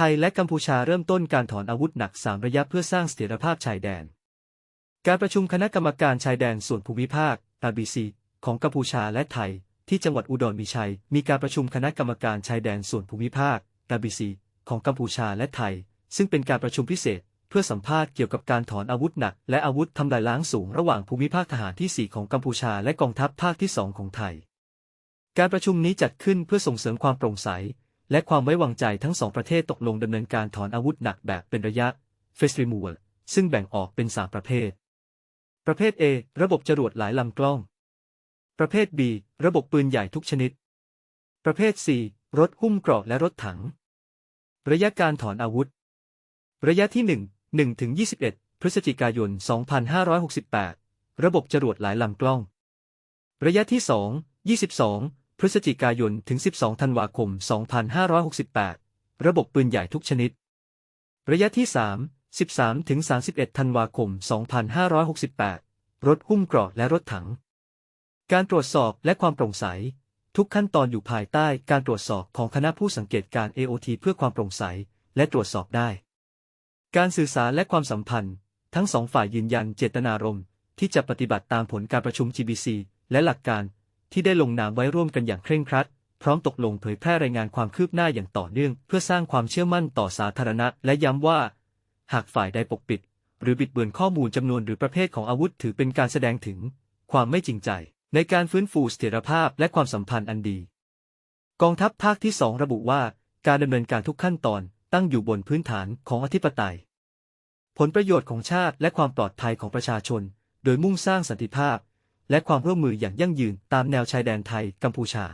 ไทยและกัมพูชาเริ่มต้นการถอนอาวุธหนัก 3 ระยะเพื่อสร้างเสถียรภาพชายแดน การประชุมคณะกรรมการชายแดนส่วนภูมิภาค RBC ของกัมพูชาและไทย ที่จังหวัดอุดรมีชัย มีการประชุมคณะกรรมการชายแดนส่วนภูมิภาค RBC ของกัมพูชาและไทย ซึ่งเป็นการประชุมพิเศษ เพื่อสัมภาษณ์เกี่ยวกับการถอนอาวุธหนัก และอาวุธทำลายล้างสูงระหว่างภูมิภาคทหารที่ 4 ของกัมพูชาและกองทัพภาคที่ 2 ของไทย การประชุมนี้จัดขึ้นเพื่อส่งเสริมความโปร่งใส และความไว้วางใจทั้งสองประเทศตกลงดำเนินการถอนอาวุธหนักแบบเป็นระยะ Phase Removal ซึ่งแบ่งออกเป็น3ประเภท ประเภท A ระบบจรวดหลายลำกล้อง ประเภท B ระบบปืนใหญ่ทุกชนิด ประเภท C รถหุ้มเกราะและรถถัง ระยะการถอนอาวุธ ระยะที่ 1 1ถึง21 พฤศจิกายน 2568 ระบบจรวดหลายลำกล้อง ระยะที่ 2 22 พฤศจิกายนถึง 12 ธันวาคม 2568 ระบบปืนใหญ่ทุกชนิด ระยะที่ 3 13 ถึง 31 ธันวาคม 2568 รถหุ้มเกราะและรถถัง การตรวจสอบและความโปร่งใส ทุกขั้นตอนอยู่ภายใต้การตรวจสอบของคณะผู้สังเกตการ AOT เพื่อความโปร่งใสและตรวจสอบได้ การสื่อสารและความสัมพันธ์ ทั้งสองฝ่ายยืนยันเจตนารมณ์ที่จะปฏิบัติตามผลการประชุม GBC และหลักการ ที่ได้ลงนามไว้ร่วมกันอย่างเคร่งครัด พร้อมตกลงเผยแพร่รายงานความคืบหน้าอย่างต่อเนื่อง เพื่อสร้างความเชื่อมั่นต่อสาธารณะ และย้ำว่า หากฝ่ายใดปกปิด หรือบิดเบือนข้อมูลจำนวนหรือประเภทของอาวุธถือเป็นการแสดงถึง ความไม่จริงใจ ในการฟื้นฟูเสถียรภาพและความสัมพันธ์อันดี กองทัพภาคที่2ระบุว่า การดำเนินการทุกขั้นตอนตั้งอยู่บนพื้นฐานของอธิปไตย ผลประโยชน์ของชาติและความปลอดภัยของประชาชน โดยมุ่งสร้างสันติภาพ และความร่วมมืออย่างยั่งยืนตามแนวชายแดนไทยกัมพูชา